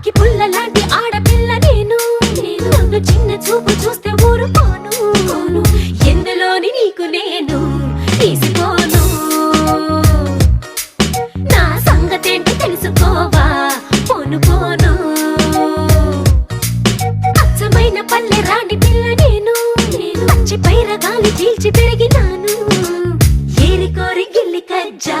అగ్గి పుల్ల లాంటి ఆడపిల్ల నేను. నన్ను చిన్న చూపు చూస్తే ఊరుకోను. ఎందులోని నీకు నేను తీసుకోను? నా సంగతేంటి తెలుసుకోవా? పోను పోను అచ్చమైన పల్లె రాణి పిల్ల నేను. నేను పచ్చి పైర గాలి పీల్చి పెరిగినాను. ఏరి కోరి గిల్లి కజ్జా